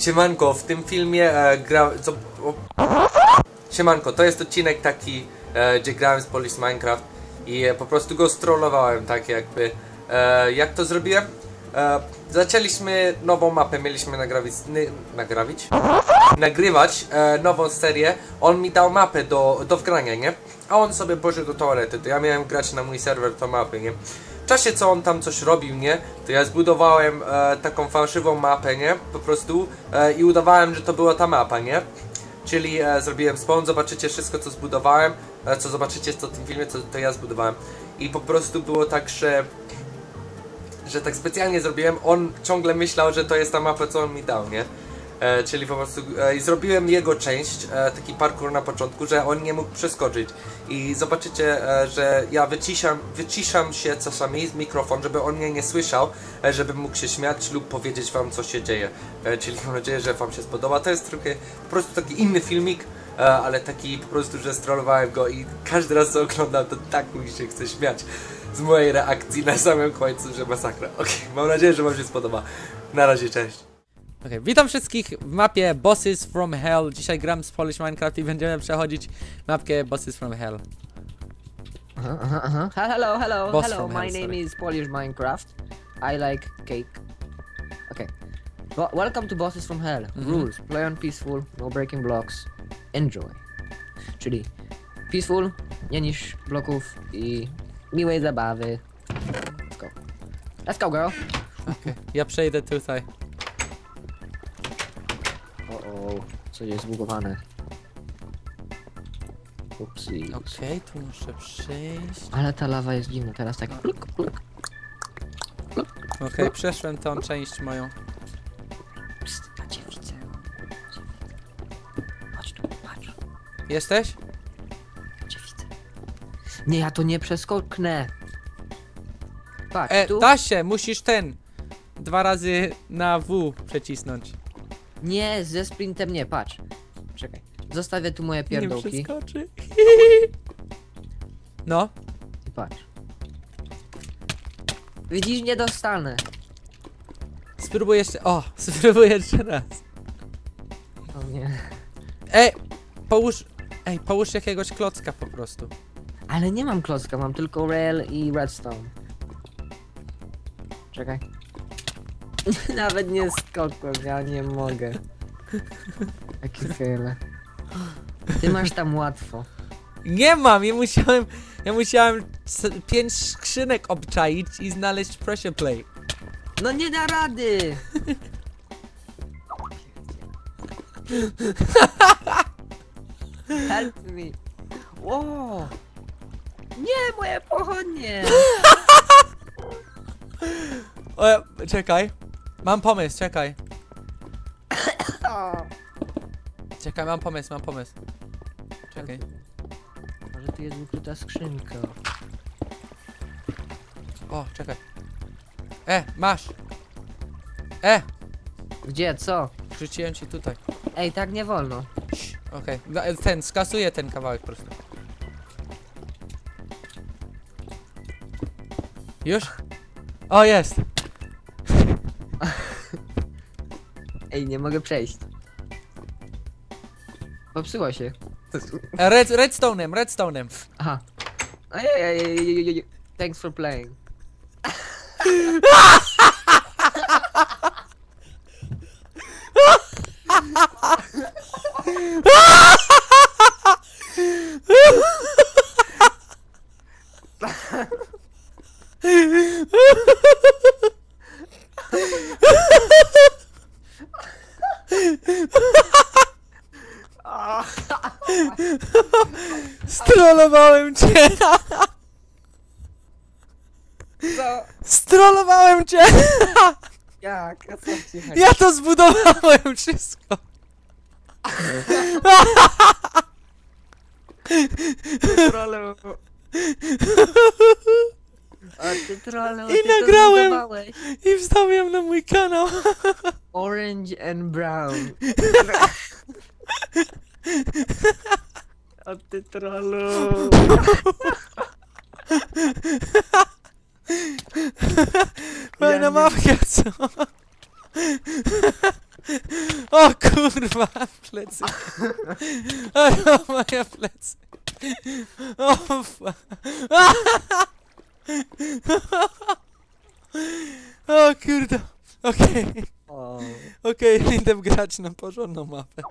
Siemanko, w tym filmie e, gra... Co. Siemanko, to jest odcinek taki, e, gdzie grałem z Police Minecraft i e, po prostu go strollowałem, tak jakby. E, jak to zrobiłem? E, zaczęliśmy nową mapę, mieliśmy nagrawić... Ny, nagrawić? Nagrywać e, nową serię. On mi dał mapę do, do wgrania, nie? A on sobie poszedł do toalety, to ja miałem grać na mój serwer tą mapę, nie? Czasie co on tam coś robił, nie? To ja zbudowałem e, taką fałszywą mapę, nie? Po prostu e, i udawałem, że to była ta mapa, nie? Czyli e, zrobiłem spawn, zobaczycie wszystko co zbudowałem, e, co zobaczycie co w tym filmie, co to ja zbudowałem. I po prostu było tak, że że tak specjalnie zrobiłem, on ciągle myślał, że to jest ta mapa, co on mi dał, nie? E, czyli po prostu e, i zrobiłem jego część, e, taki parkour na początku, że on nie mógł przeskoczyć. I zobaczycie, e, że ja wyciszam, wyciszam się czasami z mikrofon, żeby on mnie nie słyszał, e, żeby mógł się śmiać lub powiedzieć wam, co się dzieje. E, czyli mam nadzieję, że wam się spodoba. To jest trochę po prostu taki inny filmik, ale taki po prostu, że strollowałem go i każdy raz co oglądam, to tak mi się chce śmiać z mojej reakcji na samym końcu, że masakra. Okej, mam nadzieję, że wam się spodoba. Na razie, cześć. Okej, witam wszystkich w mapie Bosses from Hell. Dzisiaj gram z Polish Minecraft i będziemy przechodzić mapkę Bosses from Hell. Uh-huh, uh-huh, uh-huh. Hello, hello, Boss hello. from My hell, name sorry. is Polish Minecraft. I like cake. Okay. Bo- welcome to Bosses from Hell. Mhm. Rules: play on peaceful, no breaking blocks. Enjoy. Czyli peaceful, nie niż bloków i miłej zabawy. Let's go. Let's go, girl. Ja przejdę tutaj. Coś jest zbugowane. Upsi. Okej, tu muszę przejść. Ale ta lawa jest dziwna, teraz tak pluk, pluk. Okej, przeszłem tą część moją. Psst, ja cię widzę. Chodź tu, patrz. Jesteś? Cię widzę. Nie, ja to nie przeskoknę. Patrz, E, tu. da się, musisz ten. Dwa razy na W przecisnąć. Nie, ze sprintem nie, patrz. Czekaj. Zostawię tu moje Nie pierdolki. przeskoczy. No, I patrz. Widzisz, nie dostanę. spróbuj jeszcze. O, spróbuj jeszcze raz. O nie. Ej, połóż. Ej, połóż jakiegoś klocka po prostu. Ale nie mam klocka, mam tylko rail i redstone. Czekaj. Nawet nie skokłem, ja nie mogę. Jaki fail. Ty masz tam łatwo. Nie mam, ja musiałem. Ja musiałem s- pięć skrzynek obczaić i znaleźć pressure plate. No nie da rady! Help me! Wow! Nie, moje pochodnie! O, czekaj. Mam pomysł, czekaj. Czekaj, mam pomysł, mam pomysł. Czekaj. Może tu jest ukryta skrzynka. O, czekaj. E, masz. E, Gdzie, co? wrzuciłem ci tutaj. Ej, tak nie wolno. Okej, Da- e, ten, skasuję ten kawałek po prostu. Już? O, jest. Ej, nie mogę przejść. Popsuło się. E, Red, redstone'em, redstone'em. Aha. Ej, Thanks for playing. Strollowałem cię! Co? Strollowałem cię! Jak? A co ci chodzi? Ja to zbudowałem wszystko! trollu. O ty trollu, I ty to nagrałem. zbudowałeś. I wstawiam na mój kanał. Orange and brown. O ty trollu. Fajna nie- mapka, co? O kurwa, plecy. O, moje plecy. O, fa... O kurde. Okej, O, okej, idę grać na porządną mapę.